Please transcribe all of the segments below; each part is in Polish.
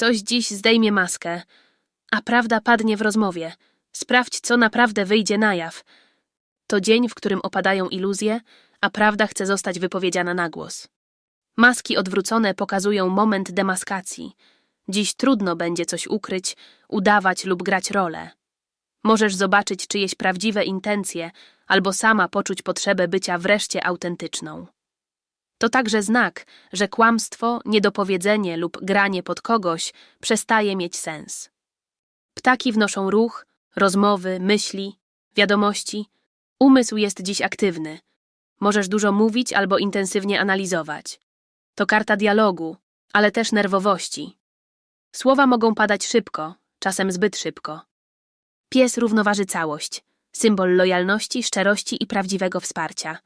Ktoś dziś zdejmie maskę, a prawda padnie w rozmowie. Sprawdź, co naprawdę wyjdzie na jaw. To dzień, w którym opadają iluzje, a prawda chce zostać wypowiedziana na głos. Maski odwrócone pokazują moment demaskacji. Dziś trudno będzie coś ukryć, udawać lub grać rolę. Możesz zobaczyć czyjeś prawdziwe intencje, albo sama poczuć potrzebę bycia wreszcie autentyczną. To także znak, że kłamstwo, niedopowiedzenie lub granie pod kogoś przestaje mieć sens. Ptaki wnoszą ruch, rozmowy, myśli, wiadomości. Umysł jest dziś aktywny. Możesz dużo mówić albo intensywnie analizować. To karta dialogu, ale też nerwowości. Słowa mogą padać szybko, czasem zbyt szybko. Pies równoważy całość, symbol lojalności, szczerości i prawdziwego wsparcia.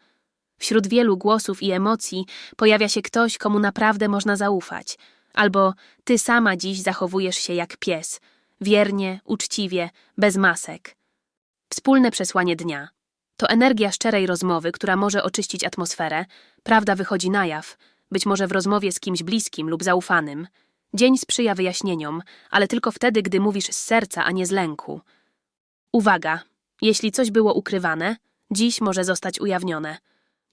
Wśród wielu głosów i emocji pojawia się ktoś, komu naprawdę można zaufać, albo ty sama dziś zachowujesz się jak pies, wiernie, uczciwie, bez masek. Wspólne przesłanie dnia. To energia szczerej rozmowy, która może oczyścić atmosferę, prawda wychodzi na jaw, być może w rozmowie z kimś bliskim lub zaufanym. Dzień sprzyja wyjaśnieniom, ale tylko wtedy, gdy mówisz z serca, a nie z lęku. Uwaga! Jeśli coś było ukrywane, dziś może zostać ujawnione.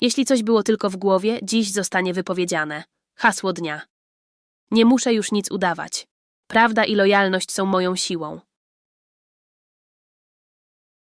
Jeśli coś było tylko w głowie, dziś zostanie wypowiedziane. Hasło dnia. Nie muszę już nic udawać. Prawda i lojalność są moją siłą.